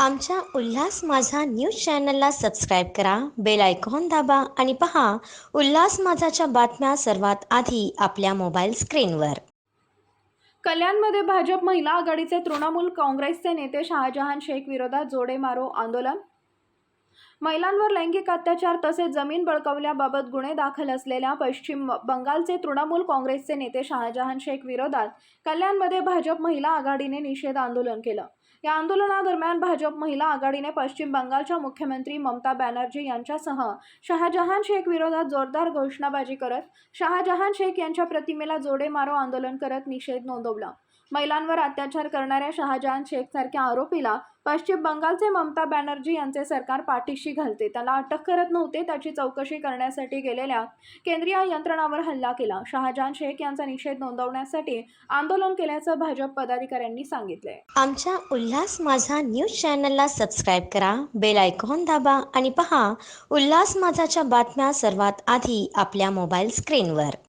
आमच्या उल्हास माझा न्यूज चॅनलला सबस्क्राईब करा बेल आयकॉन दाबा आणि पहा उल्हास माझाच्या बातम्या सर्वात आधी आपल्या मोबाईल स्क्रीनवर. कल्याणमध्ये भाजप महिला आघाडीचे तृणमूल काँग्रेसचे नेते शहाजहान शेख विरोधात जोडे मारो आंदोलन. महिलांवर लैंगिक अत्याचार तसेच जमीन बळकवल्याबाबत गुन्हे दाखल असलेल्या पश्चिम बंगालचे तृणमूल काँग्रेसचे नेते शहाजहान शेख विरोधात कल्याणमध्ये भाजप महिला आघाडीने निषेध आंदोलन केलं. या आंदोलनादरम्यान भाजप महिला आघाडीने पश्चिम बंगालच्या मुख्यमंत्री ममता बॅनर्जी यांच्यासह शहाजहान शेख विरोधात जोरदार घोषणाबाजी करत शहाजहान शेख यांच्या प्रतिमेला जोडे मारो आंदोलन करत निषेध नोंदवला. महिलांवर अत्याचार करणाऱ्या शहाजहान शेख सारख्या आरोपीला पश्चिम बंगालचे ममता बॅनर्जी यांचे सरकार पाठीशी घालते. त्याला अटक करत नव्हते त्याची चौकशी करण्यासाठी गेलेल्या केंद्रीय यंत्रणावर हल्ला केला. शहाजहान शेख यांचा निषेध नोंदवण्यासाठी आंदोलन केल्याचं भाजप पदाधिकाऱ्यांनी सांगितले आमच्या उल्हास माझा न्यूज चॅनलला सबस्क्राईब करा बेल आयकॉन दाबा आणि पहा उल्हास माझाच्या बातम्या सर्वात आधी आपल्या मोबाईल स्क्रीनवर.